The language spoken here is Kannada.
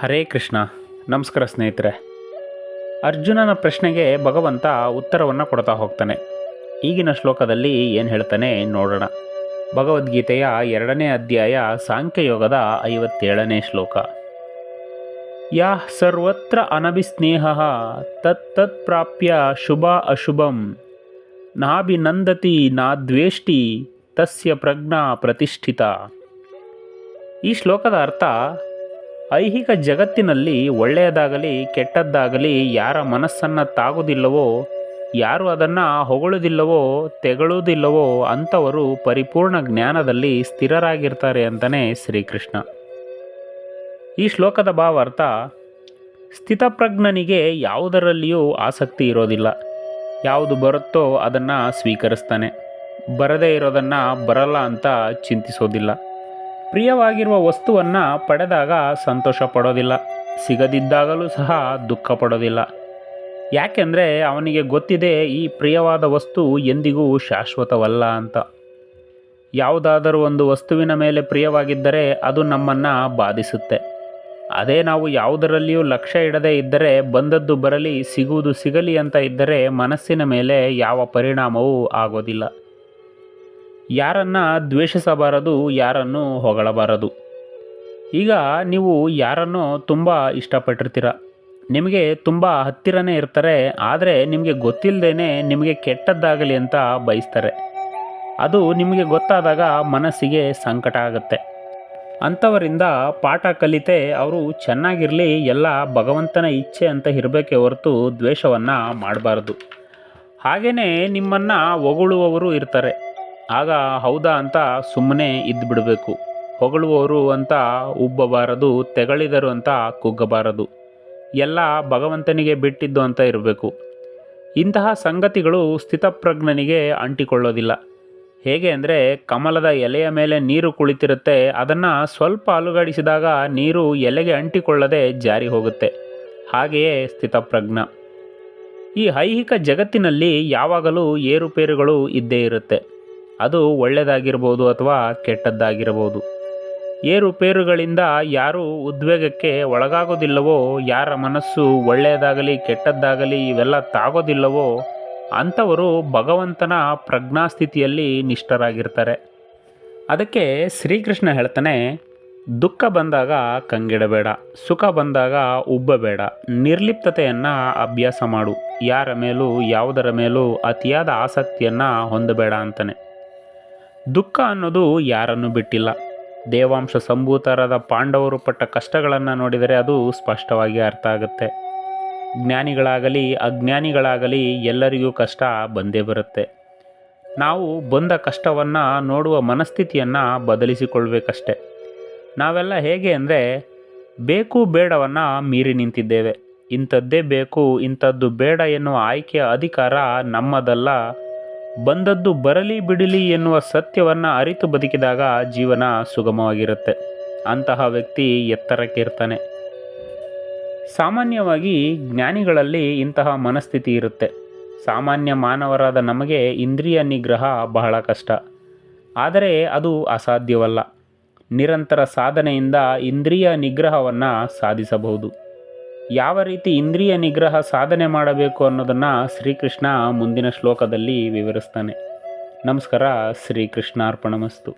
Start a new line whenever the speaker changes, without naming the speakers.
ಹರೇ ಕೃಷ್ಣ. ನಮಸ್ಕಾರ ಸ್ನೇಹಿತರೆ. ಅರ್ಜುನನ ಪ್ರಶ್ನೆಗೆ ಭಗವಂತ ಉತ್ತರವನ್ನು ಕೊಡ್ತಾ ಹೋಗ್ತಾನೆ. ಈಗಿನ ಶ್ಲೋಕದಲ್ಲಿ ಏನು ಹೇಳ್ತಾನೆ ನೋಡೋಣ. ಭಗವದ್ಗೀತೆಯ ಎರಡನೇ ಅಧ್ಯಾಯ ಸಾಂಖ್ಯಯೋಗದ ಐವತ್ತೇಳನೇ ಶ್ಲೋಕ. ಯಾ ಸರ್ವತ್ರ ಅನಭಿಸ್ನೇಹ ತತ್ತತ್ ಪ್ರಾಪ್ಯ ಶುಭ ಅಶುಭಂ. ನಾಭಿನಂದತಿ ನಾದ್ವೇಷ್ಟಿ ತಸ್ಯ ಪ್ರಜ್ಞಾ ಪ್ರತಿಷ್ಠಿತ. ಈ ಶ್ಲೋಕದ ಅರ್ಥ ಐಹಿಕ ಜಗತ್ತಿನಲ್ಲಿ ಒಳ್ಳೆಯದಾಗಲಿ ಕೆಟ್ಟದ್ದಾಗಲಿ ಯಾರ ಮನಸ್ಸನ್ನು ತಾಗುವುದಿಲ್ಲವೋ, ಯಾರು ಅದನ್ನು ಹೊಗಳುವುದಿಲ್ಲವೋ, ತೆಗಳುವುದಿಲ್ಲವೋ ಅಂಥವರು ಪರಿಪೂರ್ಣ ಜ್ಞಾನದಲ್ಲಿ ಸ್ಥಿರರಾಗಿರ್ತಾರೆ ಅಂತಲೇ ಶ್ರೀಕೃಷ್ಣ. ಈ ಶ್ಲೋಕದ ಭಾವಾರ್ಥ, ಸ್ಥಿತಪ್ರಜ್ಞನಿಗೆ ಯಾವುದರಲ್ಲಿಯೂ ಆಸಕ್ತಿ ಇರೋದಿಲ್ಲ. ಯಾವುದು ಬರುತ್ತೋ ಅದನ್ನು ಸ್ವೀಕರಿಸ್ತಾನೆ. ಬರದೇ ಇರೋದನ್ನು ಬರಲ್ಲ ಅಂತ ಚಿಂತಿಸೋದಿಲ್ಲ. ಪ್ರಿಯವಾಗಿರುವ ವಸ್ತುವನ್ನು ಪಡೆದಾಗ ಸಂತೋಷ ಪಡೋದಿಲ್ಲ. ಸಿಗದಿದ್ದಾಗಲೂ ಸಹ ದುಃಖ ಪಡೋದಿಲ್ಲ. ಯಾಕೆಂದರೆ ಅವನಿಗೆ ಗೊತ್ತಿದೆ ಈ ಪ್ರಿಯವಾದ ವಸ್ತು ಎಂದಿಗೂ ಶಾಶ್ವತವಲ್ಲ ಅಂತ. ಯಾವುದಾದರೂ ಒಂದು ವಸ್ತುವಿನ ಮೇಲೆ ಪ್ರಿಯವಾಗಿದ್ದರೆ ಅದು ನಮ್ಮನ್ನು ಬಾಧಿಸುತ್ತೆ. ಅದೇ ನಾವು ಯಾವುದರಲ್ಲಿಯೂ ಲಕ್ಷ್ಯ ಇಡದೇ ಇದ್ದರೆ, ಬಂದದ್ದು ಬರಲಿ, ಸಿಗುವುದು ಸಿಗಲಿ ಅಂತ ಇದ್ದರೆ ಮನಸ್ಸಿನ ಮೇಲೆ ಯಾವ ಪರಿಣಾಮವೂ ಆಗೋದಿಲ್ಲ. ಯಾರನ್ನು ದ್ವೇಷಿಸಬಾರದು, ಯಾರನ್ನು ಹೊಗಳಬಾರದು. ಈಗ ನೀವು ಯಾರನ್ನು ತುಂಬ ಇಷ್ಟಪಟ್ಟಿರ್ತೀರ? ನಿಮಗೆ ತುಂಬ ಹತ್ತಿರನೇ ಇರ್ತಾರೆ, ಆದರೆ ನಿಮಗೆ ಗೊತ್ತಿಲ್ಲದೇ ನಿಮಗೆ ಕೆಟ್ಟದ್ದಾಗಲಿ ಅಂತ ಬಯಸ್ತಾರೆ. ಅದು ನಿಮಗೆ ಗೊತ್ತಾದಾಗ ಮನಸ್ಸಿಗೆ ಸಂಕಟ ಆಗುತ್ತೆ. ಅಂಥವರಿಂದ ಪಾಠ ಕಲಿತೆ ಅವರು ಚೆನ್ನಾಗಿರಲಿ, ಎಲ್ಲ ಭಗವಂತನ ಇಚ್ಛೆ ಅಂತ ಇರಬೇಕೆ ಹೊರತು ದ್ವೇಷವನ್ನು ಮಾಡಬಾರ್ದು. ಹಾಗೆಯೇ ನಿಮ್ಮನ್ನು ಹೊಗಳುವವರು ಇರ್ತಾರೆ. ಆಗ ಹೌದಾ ಅಂತ ಸುಮ್ಮನೆ ಇದ್ದು ಬಿಡಬೇಕು ಹೊಗಳುವವರು ಅಂತ ಉಬ್ಬಬಾರದು, ತೆಗಳಿದರು ಅಂತ ಕುಗ್ಗಬಾರದು. ಎಲ್ಲ ಭಗವಂತನಿಗೆ ಬಿಟ್ಟಿದ್ದು ಅಂತ ಇರಬೇಕು. ಇಂತಹ ಸಂಗತಿಗಳು ಸ್ಥಿತಪ್ರಜ್ಞನಿಗೆ ಅಂಟಿಕೊಳ್ಳೋದಿಲ್ಲ. ಹೇಗೆ ಅಂದರೆ ಕಮಲದ ಎಲೆಯ ಮೇಲೆ ನೀರು ಕುಳಿತಿರುತ್ತೆ, ಅದನ್ನು ಸ್ವಲ್ಪ ಅಲುಗಾಡಿಸಿದಾಗ ನೀರು ಎಲೆಗೆ ಅಂಟಿಕೊಳ್ಳದೆ ಜಾರಿ ಹೋಗುತ್ತೆ. ಹಾಗೆಯೇ ಸ್ಥಿತಪ್ರಜ್ಞ. ಈ ಐಹಿಕ ಜಗತ್ತಿನಲ್ಲಿ ಯಾವಾಗಲೂ ಏರುಪೇರುಗಳು ಇದ್ದೇ ಇರುತ್ತೆ. ಅದು ಒಳ್ಳೆಯದಾಗಿರ್ಬೋದು ಅಥವಾ ಕೆಟ್ಟದ್ದಾಗಿರಬಹುದು ಏರುಪೇರುಗಳಿಂದ ಯಾರು ಉದ್ವೇಗಕ್ಕೆ ಒಳಗಾಗೋದಿಲ್ಲವೋ, ಯಾರ ಮನಸ್ಸು ಒಳ್ಳೆಯದಾಗಲಿ, ಕೆಟ್ಟದ್ದಾಗಲಿ ಇವೆಲ್ಲ ತಾಗೋದಿಲ್ಲವೋ, ಅಂಥವರು ಭಗವಂತನ ಪ್ರಜ್ಞಾಸ್ಥಿತಿಯಲ್ಲಿ ನಿಷ್ಠರಾಗಿರ್ತಾರೆ. ಅದಕ್ಕೆ ಶ್ರೀಕೃಷ್ಣ ಹೇಳ್ತಾನೆ, ದುಃಖ ಬಂದಾಗ ಕಂಗಿಡಬೇಡ, ಸುಖ ಬಂದಾಗ ಉಬ್ಬಬೇಡ, ನಿರ್ಲಿಪ್ತತೆಯನ್ನು ಅಭ್ಯಾಸ ಮಾಡು, ಯಾರ ಮೇಲೂ, ಯಾವುದರ ಮೇಲೂ ಅತಿಯಾದ ಆಸಕ್ತಿಯನ್ನು ಹೊಂದಬೇಡ ಅಂತಾನೆ. ದುಃಖ ಅನ್ನೋದು ಯಾರನ್ನು ಬಿಟ್ಟಿಲ್ಲ. ದೇವಾಂಶ ಸಂಭೂತರಾದ ಪಾಂಡವರು ಪಟ್ಟ ಕಷ್ಟಗಳನ್ನು ನೋಡಿದರೆ ಅದು ಸ್ಪಷ್ಟವಾಗಿ ಅರ್ಥ ಆಗುತ್ತೆ. ಜ್ಞಾನಿಗಳಾಗಲಿ, ಅಜ್ಞಾನಿಗಳಾಗಲಿ ಎಲ್ಲರಿಗೂ ಕಷ್ಟ ಬಂದೇ ಬರುತ್ತೆ. ನಾವು ಬಂದ ಕಷ್ಟವನ್ನು ನೋಡುವ ಮನಸ್ಥಿತಿಯನ್ನು ಬದಲಿಸಿಕೊಳ್ಬೇಕಷ್ಟೆ. ನಾವೆಲ್ಲ ಹೇಗೆ ಅಂದರೆ, ಬೇಕು ಬೇಡವನ್ನು ಮೀರಿ ನಿಂತಿದ್ದೇವೆ. ಇಂಥದ್ದೇ ಬೇಕು, ಇಂಥದ್ದು ಬೇಡ ಎನ್ನುವ ಆಯ್ಕೆಯ ಅಧಿಕಾರ ನಮ್ಮದಲ್ಲ. ಬಂದದ್ದು ಬರಲಿ ಬಿಡಲಿ ಎನ್ನುವ ಸತ್ಯವನ್ನು ಅರಿತು ಬದುಕಿದಾಗ ಜೀವನ ಸುಗಮವಾಗಿರುತ್ತೆ. ಅಂತಹ ವ್ಯಕ್ತಿ ಎತ್ತರಕ್ಕೆ ಇರ್ತಾನೆ ಸಾಮಾನ್ಯವಾಗಿ ಜ್ಞಾನಿಗಳಲ್ಲಿ ಇಂತಹ ಮನಸ್ಥಿತಿ ಇರುತ್ತೆ. ಸಾಮಾನ್ಯ ಮಾನವರಾದ ನಮಗೆ ಇಂದ್ರಿಯ ನಿಗ್ರಹ ಬಹಳ ಕಷ್ಟ. ಆದರೆ ಅದು ಅಸಾಧ್ಯವಲ್ಲ. ನಿರಂತರ ಸಾಧನೆಯಿಂದ ಇಂದ್ರಿಯ ನಿಗ್ರಹವನ್ನು ಸಾಧಿಸಬಹುದು. ಯಾವ ರೀತಿ ಇಂದ್ರಿಯ ನಿಗ್ರಹ ಸಾಧನೆ ಮಾಡಬೇಕು ಅನ್ನೋದನ್ನು ಶ್ರೀಕೃಷ್ಣ ಮುಂದಿನ ಶ್ಲೋಕದಲ್ಲಿ ವಿವರಿಸ್ತಾನೆ. ನಮಸ್ಕಾರ ಶ್ರೀಕೃಷ್ಣಾರ್ಪಣಮಸ್ತು.